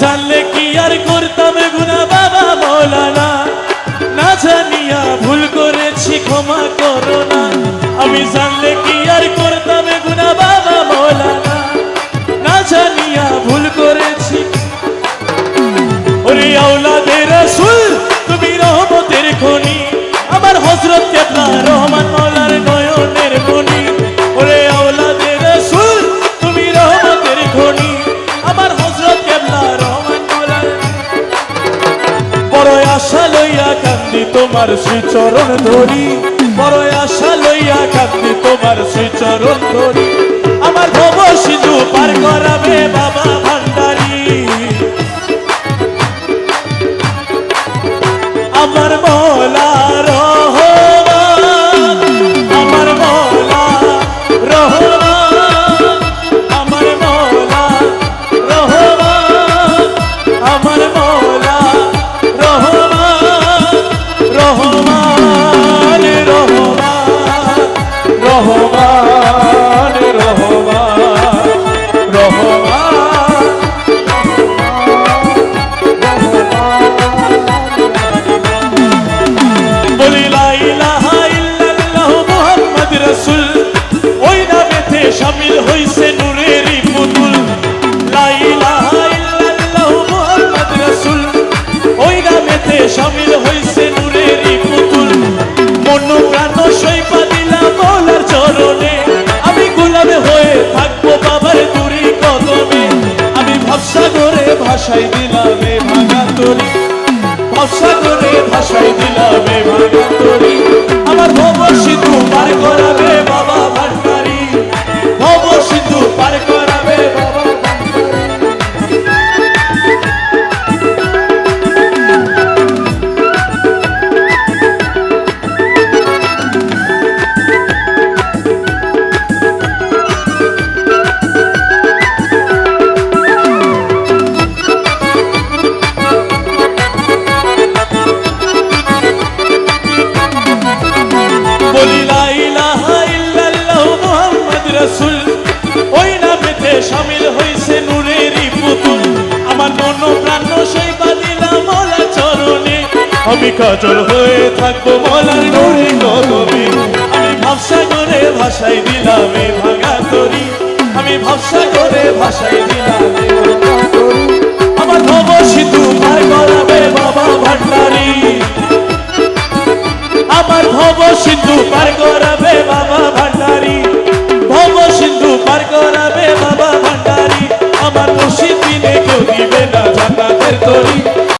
জানলে কি আর করতাম গুনা বাবা মৌলানা? না জানিয়া ভুল করেছি, ক্ষমা করো না। আমি জানলে কি আর করতাম গুনা বাবা মৌলানা? না জানিয়া ভুল করেছি। ওরে আওলাদের রাসূল, তুমি রহমতের খনি। আমার কেবলা রহমান মাওলার নয়নের মনি আশা লইয়া কান্দি তোমার শ্রীচরণ ধরি। বড় আশা লইয়া কান্দি তোমার শ্রীচরণ ধরি। আমার ভব শিশু পার করাবে বাবা ভান্ডারি। আমার মৌলা ভাষায় দিলাম ভাঙা তরি অসাগরে ভাষায় দিলামে ভাঙা তরি আমার ভব তোমার করাবে বাবা বলি ওই নামেতে পুতুল। আমার মন প্রাণ সেই বাদিলা চরণে। আমি কাজল হয়ে থাকব মোলার নূরে কদমে। আমি ভাবসা করে ভাষায় দিলাম ভাঙা তরি। আমি ভাবসা করে ভাষায় দিলাম এ ভাঙা তরি। আমার ভব সিধু